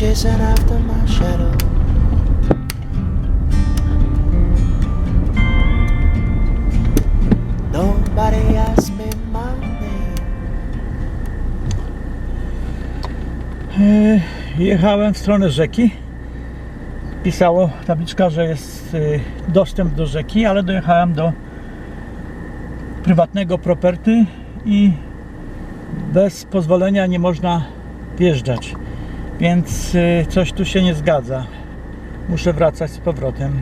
chasing after my shadow. Nobody asked me my name. E, Jechałem w stronę rzeki. Pisało tabliczka, że jest e, dostęp do rzeki, ale dojechałem do prywatnego property i bez pozwolenia nie można wjeżdżać. Więc e, coś tu się nie zgadza. Muszę wracać z powrotem.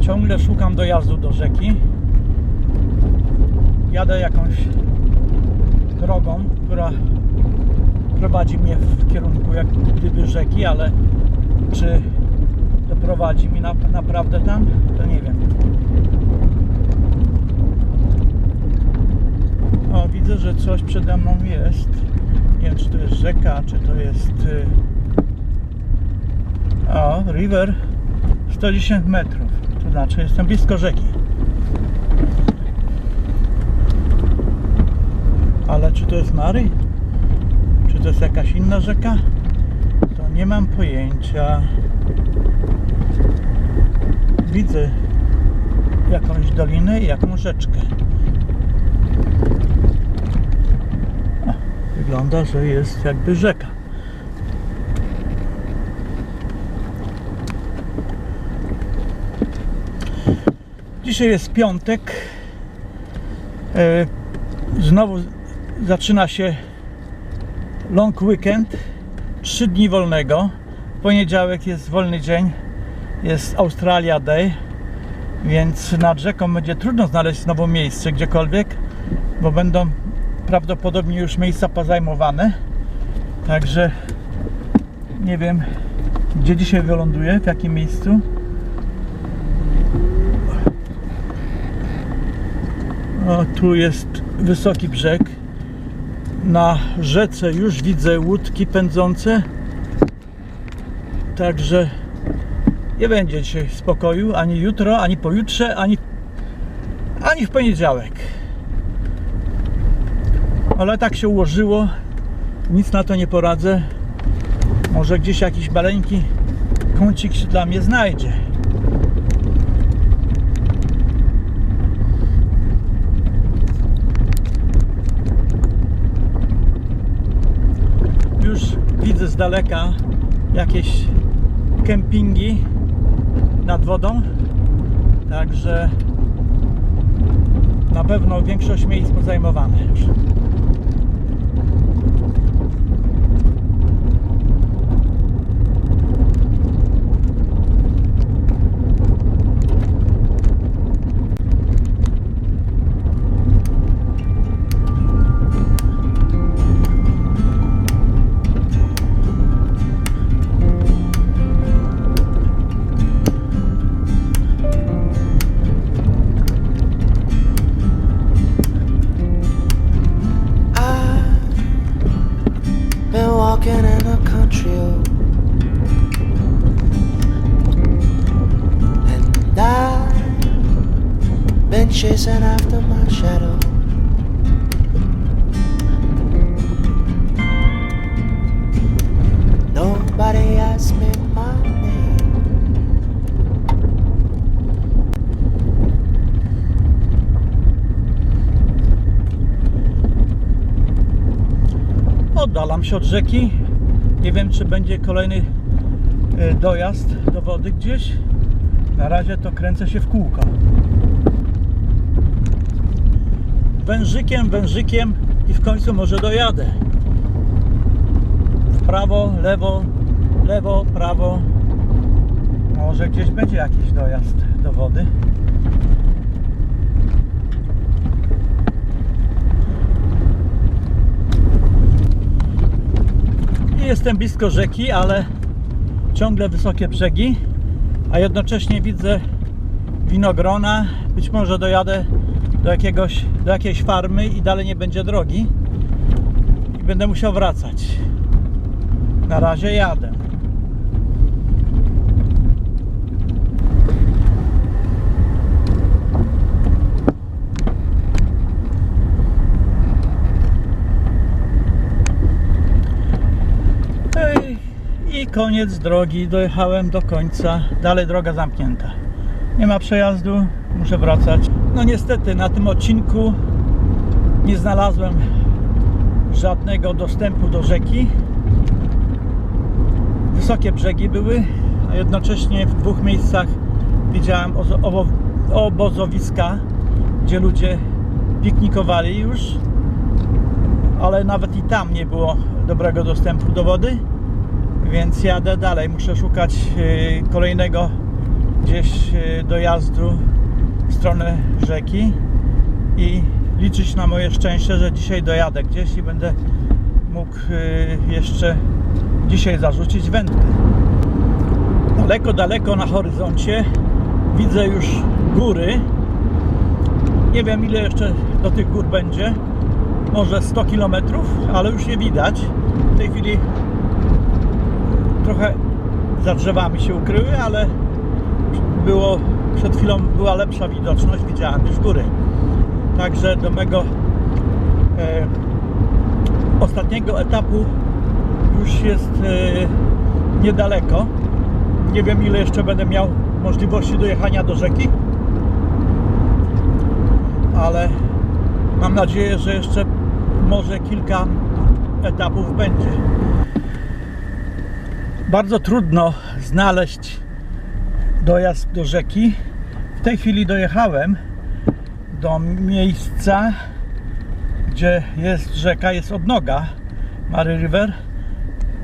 Ciągle szukam dojazdu do rzeki. Jadę jakąś drogą, która prowadzi mnie w kierunku jak rzeki, ale czy doprowadzi mi na, naprawdę tam, to nie wiem. O, widzę, że coś przede mną jest. Nie wiem, czy to jest rzeka, czy to jest... y, O, river 110 metrów. To znaczy, jestem blisko rzeki. Ale czy to jest Mary? Czy to jest jakaś inna rzeka? Nie mam pojęcia. Widzę jakąś dolinę i jakąś rzeczkę. Wygląda, że jest jakby rzeka. Dzisiaj jest piątek. E, Znowu zaczyna się long weekend. Trzy dni wolnego. Poniedziałek jest wolny dzień. Jest Australia Day. Więc nad rzeką będzie trudno znaleźć znowu miejsce gdziekolwiek, bo będą prawdopodobnie już miejsca pozajmowane. Także nie wiem, gdzie dzisiaj wyląduję, w jakim miejscu. O, tu jest wysoki brzeg. Na rzece już widzę łódki pędzące. Także nie będzie dzisiaj spokoju ani jutro, ani pojutrze, ani, ani w poniedziałek. Ale tak się ułożyło. Nic na to nie poradzę. Może gdzieś jakiś maleńki kącik się dla mnie znajdzie. Już widzę z daleka jakieś kempingi nad wodą. Także na pewno większość miejsc pozajmowane już. Od rzeki. Nie wiem, czy będzie kolejny e, dojazd do wody gdzieś. Na razie to kręcę się w kółko. Wężykiem, wężykiem i w końcu może dojadę. W prawo, lewo, lewo, prawo. Może gdzieś będzie jakiś dojazd do wody. Jestem blisko rzeki, ale ciągle wysokie brzegi, a jednocześnie widzę winogrona. Być może dojadę do, jakiegoś, do jakiejś farmy i dalej nie będzie drogi. I będę musiał wracać. Na razie jadę. Ej, I koniec drogi, dojechałem do końca. Dalej droga zamknięta. Nie ma przejazdu, muszę wracać. No niestety na tym odcinku nie znalazłem żadnego dostępu do rzeki. Wysokie brzegi były, a jednocześnie w dwóch miejscach widziałem ozo- obo- obozowiska, gdzie ludzie piknikowali już, ale nawet i tam nie było dobrego dostępu do wody, więc jadę dalej. Muszę szukać e, kolejnego gdzieś e, dojazdu w stronę rzeki i liczyć na moje szczęście, że dzisiaj dojadę gdzieś i będę mógł e, jeszcze dzisiaj zarzucić wędkę. Daleko, daleko na horyzoncie widzę już góry. Nie wiem ile jeszcze do tych gór będzie. Może 100 km, ale już je widać. W tej chwili trochę za drzewami się ukryły, ale było przed chwilą była lepsza widoczność, widziałem już góry. Także do mego e, ostatniego etapu już jest e, niedaleko. Nie wiem ile jeszcze będę miał możliwości dojechania do rzeki, ale mam nadzieję, że jeszcze może kilka etapów będzie. Bardzo trudno znaleźć dojazd do rzeki. W tej chwili dojechałem do miejsca, gdzie jest rzeka, jest odnoga Mary River.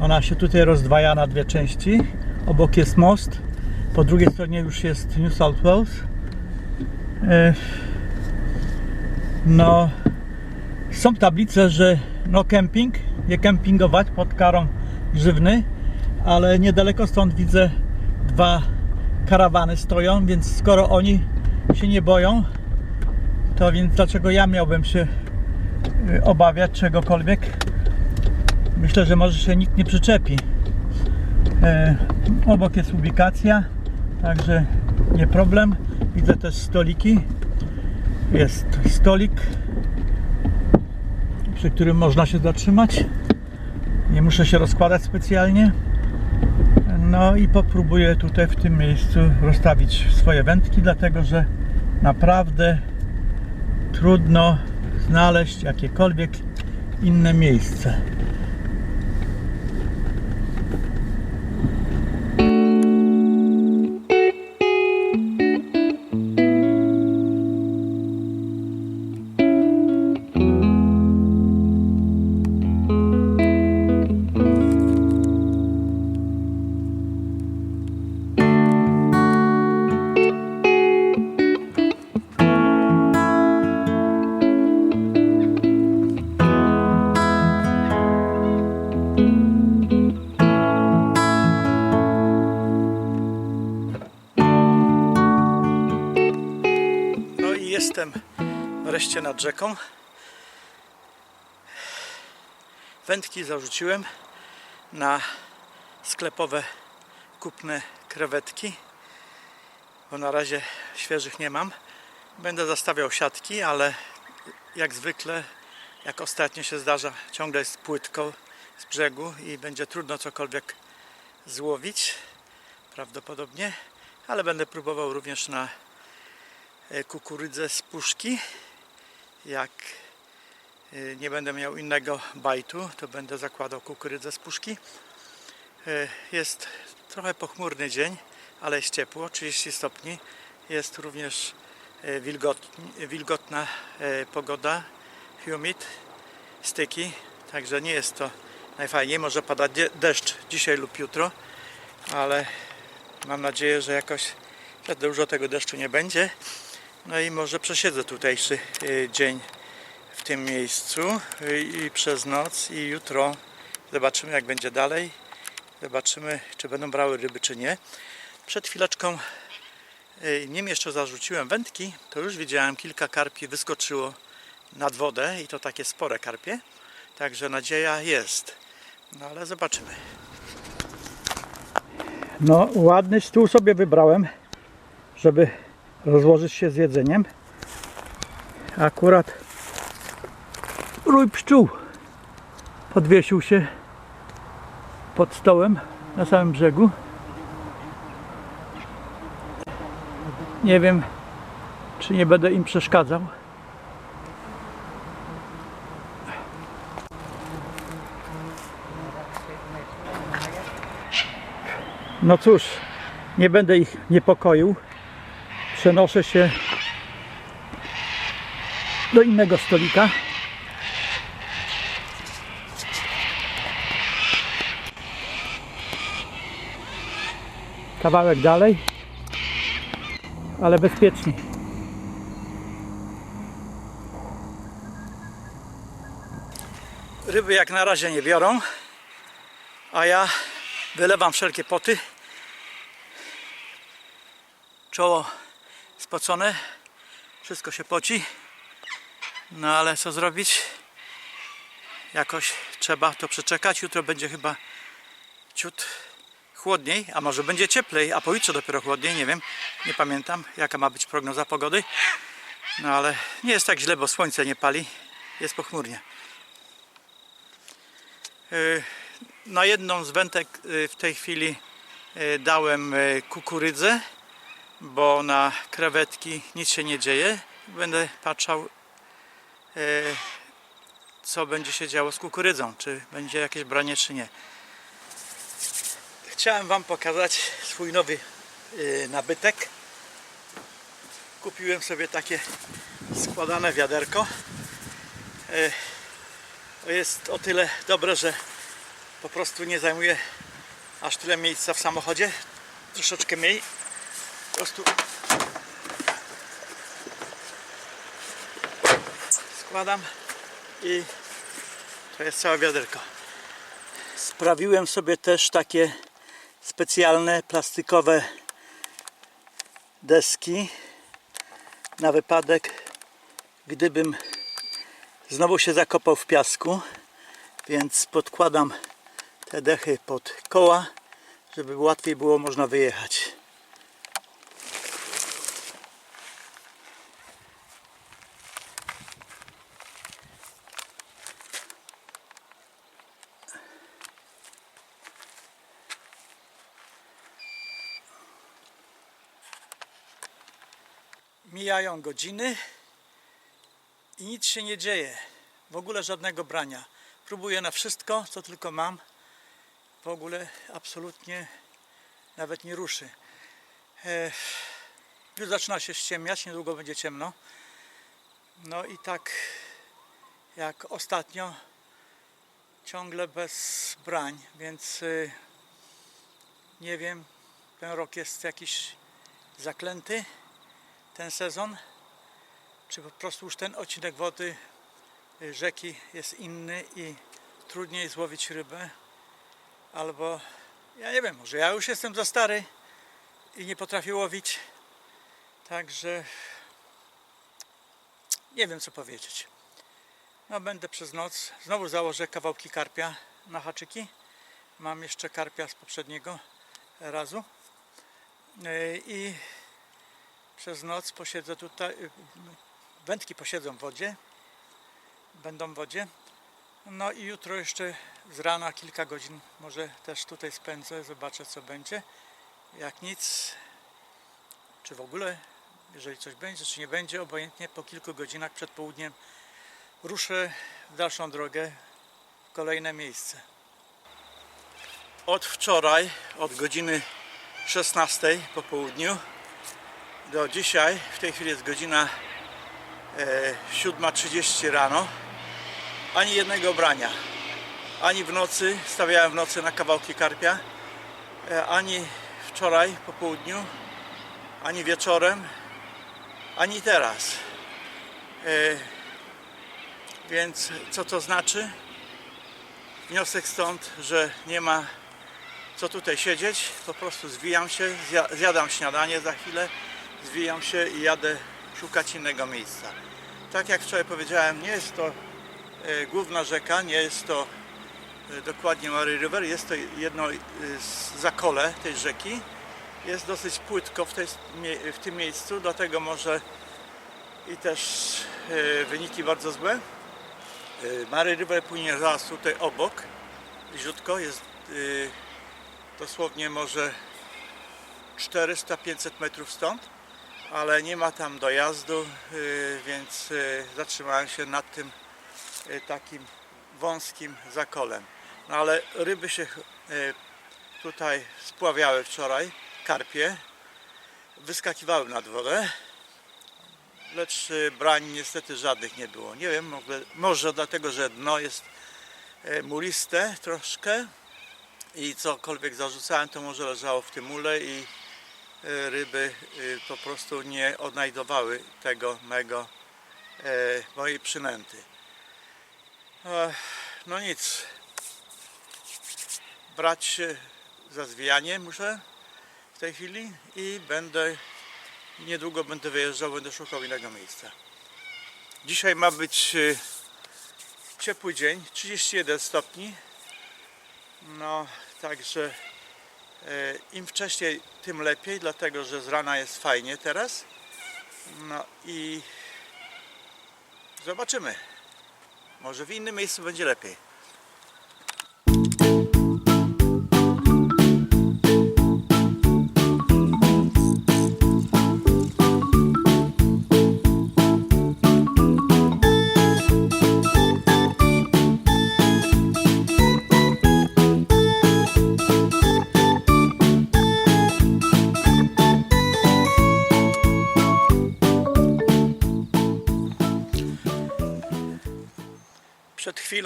Ona się tutaj rozdwaja na dwie części. Obok jest most, po drugiej stronie już jest New South Wales. No, są tablice, że no camping, nie kempingować pod karą grzywny, ale niedaleko stąd widzę dwa karawany stoją, więc skoro oni się nie boją, to więc dlaczego ja miałbym się y, obawiać czegokolwiek? Myślę, że może się nikt nie przyczepi. E, obok jest ubikacja, także nie problem. Widzę też stoliki. Jest stolik, przy którym można się zatrzymać. Nie muszę się rozkładać specjalnie. No i popróbuję tutaj w tym miejscu rozstawić swoje wędki, dlatego że naprawdę trudno znaleźć jakiekolwiek inne miejsce. Nad rzeką. Wędki zarzuciłem na sklepowe kupne krewetki, bo na razie świeżych nie mam. Będę zastawiał siatki, ale jak zwykle, jak ostatnio się zdarza, ciągle jest płytko z brzegu i będzie trudno cokolwiek złowić prawdopodobnie, ale będę próbował również na e, kukurydzę z puszki. Jak e, nie będę miał innego bajtu, to będę zakładał kukurydzę z puszki. E, Jest trochę pochmurny dzień, ale jest ciepło, 30 stopni. Jest również wilgot, wilgotna pogoda, humid, styki, także nie jest to najfajniej. Może pada de- deszcz dzisiaj lub jutro, ale mam nadzieję, że jakoś że dużo tego deszczu nie będzie. No i może przesiedzę tutejszy y, dzień w tym miejscu y, i przez noc i jutro zobaczymy jak będzie dalej. Zobaczymy czy będą brały ryby czy nie. Przed chwileczką y, nim jeszcze zarzuciłem wędki, to już widziałem kilka karpi wyskoczyło nad wodę i to takie spore karpie. Także nadzieja jest. No ale zobaczymy. No, ładny stół sobie wybrałem, żeby rozłożyć się z jedzeniem. Akurat rój pszczół podwiesił się pod stołem na samym brzegu. Nie wiem, czy nie będę im przeszkadzał. No cóż, nie będę ich niepokoił. Przenoszę się do innego stolika. Kawałek dalej, ale bezpiecznie. Ryby jak na razie nie biorą, a ja wylewam wszelkie poty czoło spocone, wszystko się poci. No ale co zrobić? Jakoś trzeba to przeczekać. Jutro będzie chyba ciut chłodniej, a może będzie cieplej, a pojutrze dopiero chłodniej, nie wiem, nie pamiętam jaka ma być prognoza pogody. No ale nie jest tak źle, bo słońce nie pali, jest pochmurnie. Yy, Na jedną z wędek yy, w tej chwili yy, dałem kukurydzę bo na krewetki nic się nie dzieje. Będę patrzał, e, co będzie się działo z kukurydzą, czy będzie jakieś branie, czy nie. Chciałem Wam pokazać swój nowy e, nabytek. Kupiłem sobie takie składane wiaderko. E, jest o tyle dobre, że po prostu nie zajmuje aż tyle miejsca w samochodzie. Troszeczkę mniej, prostu składam i to jest całe wiaderko. Sprawiłem sobie też takie specjalne plastikowe deski na wypadek gdybym znowu się zakopał w piasku więc podkładam te dechy pod koła żeby łatwiej było można wyjechać Mijają godziny i nic się nie dzieje. W ogóle żadnego brania. Próbuję na wszystko, co tylko mam. W ogóle absolutnie nawet nie ruszy. E, już zaczyna się ściemniać, niedługo będzie ciemno. No i tak jak ostatnio ciągle bez brań, więc y, nie wiem, ten rok jest jakiś zaklęty ten sezon, czy po prostu już ten odcinek wody y, rzeki jest inny i trudniej złowić rybę, albo ja nie wiem, może ja już jestem za stary i nie potrafię łowić, także nie wiem co powiedzieć. No będę przez noc, znowu założę kawałki karpia na haczyki, mam jeszcze karpia z poprzedniego razu. Y, i przez noc posiedzę tutaj, y, wędki posiedzą w wodzie, będą w wodzie. No i jutro jeszcze z rana kilka godzin może też tutaj spędzę, zobaczę co będzie. Jak nic, czy w ogóle, jeżeli coś będzie, czy nie będzie, obojętnie po kilku godzinach przed południem ruszę w dalszą drogę w kolejne miejsce. Od wczoraj, od godziny 16 po południu do dzisiaj, w tej chwili jest godzina e, 7.30 rano, ani jednego brania. Ani w nocy, stawiałem w nocy na kawałki karpia, e, ani wczoraj po południu, ani wieczorem, ani teraz. E, więc co to znaczy? Wniosek stąd, że nie ma co tutaj siedzieć, po prostu zwijam się, zja- zjadam śniadanie za chwilę, zwijam się i jadę szukać innego miejsca. Tak jak wczoraj powiedziałem, nie jest to e, główna rzeka, nie jest to e, dokładnie Mary River, jest to jedno e, z zakole tej rzeki. Jest dosyć płytko w, tej, w tym miejscu, dlatego może i też wyniki bardzo złe. Mary River płynie zaraz tutaj obok, bliziutko, jest dosłownie może 400-500 metrów stąd, ale nie ma tam dojazdu, y, więc y, zatrzymałem się nad tym y, takim wąskim zakolem. No ale ryby się tutaj spławiały wczoraj, karpie, wyskakiwały nad wodę, lecz brań niestety żadnych nie było. Nie wiem, może, dlatego, że dno jest muliste troszkę, i cokolwiek zarzucałem, to może leżało w tym mule i ryby e, po prostu nie odnajdowały tego mego, e, mojej przynęty. E, No nic. Brać się za zwijanie muszę w tej chwili i będę niedługo będę wyjeżdżał, będę szukał innego miejsca. Dzisiaj ma być e, ciepły dzień, 31 stopni. No, także e, im wcześniej, tym lepiej, dlatego że z rana jest fajnie teraz. No i zobaczymy. Może w innym miejscu będzie lepiej.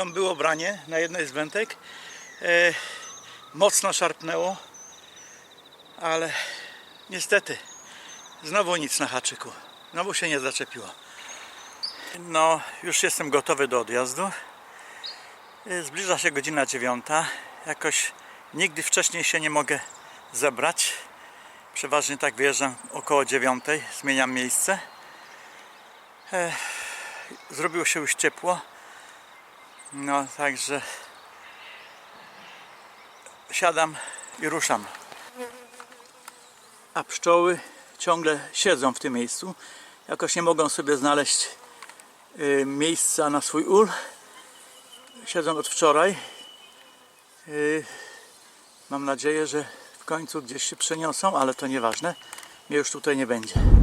Chwilą było branie na jednej z wędek. E, mocno szarpnęło, ale niestety znowu nic na haczyku. Znowu się nie zaczepiło. No, już jestem gotowy do odjazdu. E, Zbliża się godzina dziewiąta. Jakoś nigdy wcześniej się nie mogę zebrać. Przeważnie tak wyjeżdżam około dziewiątej, zmieniam miejsce. E, Zrobiło się już ciepło. No, także siadam i ruszam. A pszczoły ciągle siedzą w tym miejscu. Jakoś nie mogą sobie znaleźć y, miejsca na swój ul. Siedzą od wczoraj. Y, mam nadzieję, że w końcu gdzieś się przeniosą, ale to nieważne. Mnie już tutaj nie będzie.